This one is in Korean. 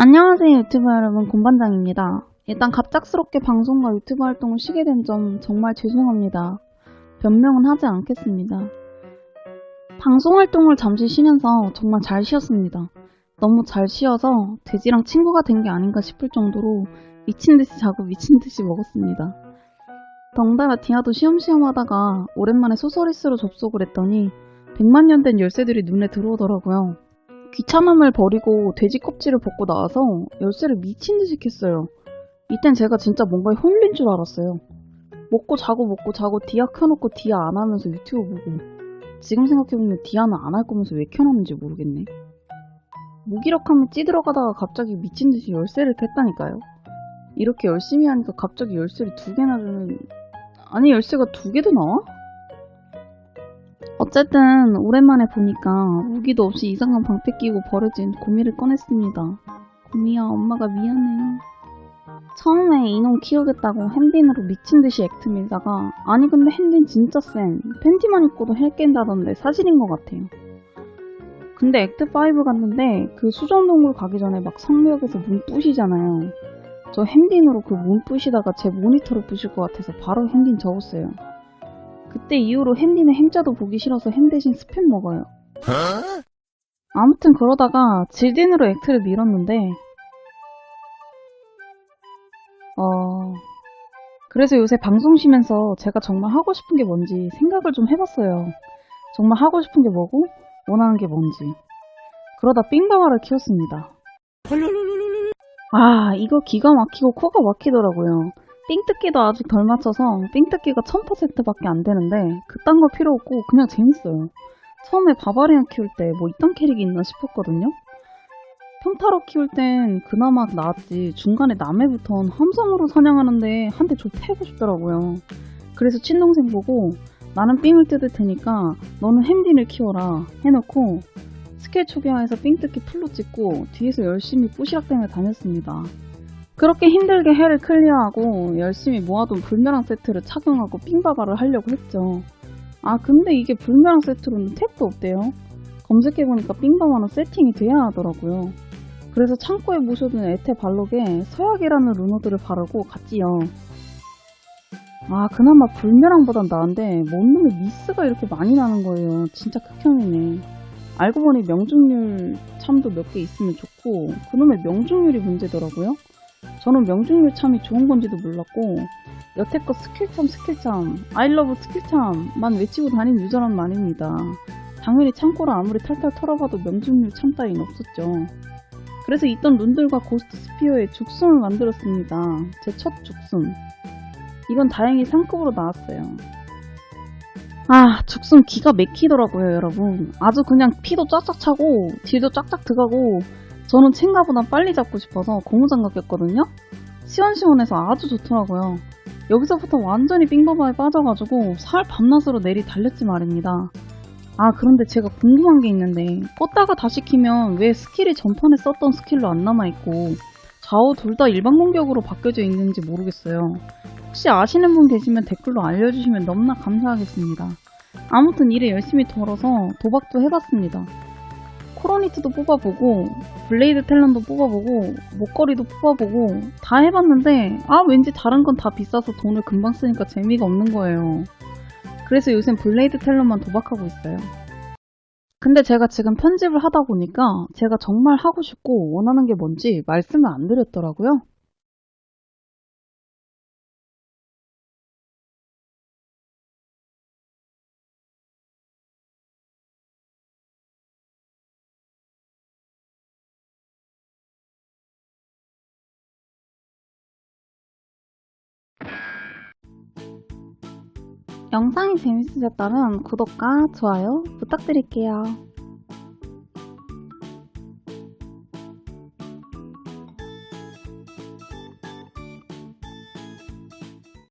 안녕하세요 유튜브 여러분 곰반장입니다. 일단 갑작스럽게 방송과 유튜브 활동을 쉬게 된 점 정말 죄송합니다. 변명은 하지 않겠습니다. 방송 활동을 잠시 쉬면서 정말 잘 쉬었습니다. 너무 잘 쉬어서 돼지랑 친구가 된 게 아닌가 싶을 정도로 미친 듯이 자고 미친 듯이 먹었습니다. 덩달아 디아도 쉬엄쉬엄 하다가 오랜만에 소설리스로 접속을 했더니 100만 년 된 열쇠들이 눈에 들어오더라고요. 귀찮음을 버리고 돼지 껍질을 벗고 나와서 열쇠를 미친 듯이 캤어요. 이땐 제가 진짜 뭔가에 홀린 줄 알았어요. 먹고 자고 먹고 자고 디아 켜놓고 디아 안 하면서 유튜브 보고 지금 생각해보면 디아는 안 할 거면서 왜 켜놨는지 모르겠네. 무기력하면 찌들어가다가 갑자기 미친 듯이 열쇠를 캤다니까요. 이렇게 열심히 하니까 갑자기 열쇠를 두 개나 주는 아니 열쇠가 두 개도 나와? 어쨌든 오랜만에 보니까 무기도 없이 이상한 방패 끼고 버려진 고미를 꺼냈습니다. 고미야 엄마가 미안해. 처음에 이놈 키우겠다고 핸딘으로 미친 듯이 액트 밀다가 아니 근데 핸딘 진짜 쌤 팬티만 입고도 헬 깬다던데 사실인 것 같아요. 근데 액트 5 갔는데 그 수정동굴 가기 전에 막 성묘역에서 문 부시잖아요. 저 핸딘으로 그 문 부시다가 제 모니터를 부실 것 같아서 바로 핸딘 접었어요. 그때 이후로 핸디는 햄자도 보기 싫어서 햄 대신 스팸 먹어요. 아무튼 그러다가 질딘으로 액트를 밀었는데 어... 그래서 요새 방송 쉬면서 제가 정말 하고 싶은 게 뭔지 생각을 좀 해봤어요. 정말 하고 싶은 게 뭐고 원하는 게 뭔지. 그러다 삥방아를 키웠습니다. 아 이거 기가 막히고 코가 막히더라고요. 삥뜯기도 아직 덜 맞춰서 삥뜯기가 1000%밖에 안 되는데 그딴 거 필요 없고 그냥 재밌어요. 처음에 바바리안 키울 때 뭐 이딴 캐릭이 있나 싶었거든요. 평타로 키울 땐 그나마 나았지 중간에 남해부턴 함성으로 사냥하는데 한 대 좀 패고 싶더라고요. 그래서 친동생 보고 나는 삥을 뜯을 테니까 너는 햄딘을 키워라 해놓고 스킬 초기화해서 삥뜯기 풀로 찍고 뒤에서 열심히 뿌시락대며 다녔습니다. 그렇게 힘들게 해를 클리어하고 열심히 모아둔 불멸랑 세트를 착용하고 삥바바를 하려고 했죠. 아 근데 이게 불멸랑 세트로는 탭도 없대요. 검색해보니까 삥바바는 세팅이 돼야 하더라고요. 그래서 창고에 모셔둔 에테 발록에 서약이라는 루너들을 바르고 갔지요. 아 그나마 불멸랑보단 나은데 뭔 놈의 미스가 이렇게 많이 나는 거예요. 진짜 극혐이네. 알고 보니 명중률 참도 몇 개 있으면 좋고 그놈의 명중률이 문제더라고요. 저는 명중률 참이 좋은 건지도 몰랐고 여태껏 스킬참 스킬참 아이러브 스킬참만 외치고 다닌 유저란 말입니다. 당연히 창고를 아무리 탈탈 털어봐도 명중률 참 따윈 없었죠. 그래서 있던 룬들과 고스트 스피어의 죽순을 만들었습니다. 제 첫 죽순. 이건 다행히 상급으로 나왔어요. 아, 죽순 기가 막히더라고요, 여러분. 아주 그냥 피도 쫙쫙 차고, 딜도 쫙쫙 들어가고, 저는 챙가보다 빨리 잡고 싶어서 고무장갑 꼈거든요? 시원시원해서 아주 좋더라고요. 여기서부터 완전히 삥버바에 빠져가지고 살 밤낮으로 내리 달렸지 말입니다. 아 그런데 제가 궁금한 게 있는데 껐다가 다시 키면 왜 스킬이 전판에 썼던 스킬로 안 남아있고 좌우 둘 다 일반 공격으로 바뀌어져 있는지 모르겠어요. 혹시 아시는 분 계시면 댓글로 알려주시면 너무나 감사하겠습니다. 아무튼 일에 열심히 덜어서 도박도 해봤습니다. 코로니트도 뽑아보고 블레이드 탤런도 뽑아보고 목걸이도 뽑아보고 다 해봤는데 아 왠지 다른 건 다 비싸서 돈을 금방 쓰니까 재미가 없는 거예요. 그래서 요새 블레이드 탤런만 도박하고 있어요. 근데 제가 지금 편집을 하다 보니까 제가 정말 하고 싶고 원하는 게 뭔지 말씀을 안 드렸더라고요. 영상이 재밌으셨다면 구독과 좋아요 부탁드릴게요.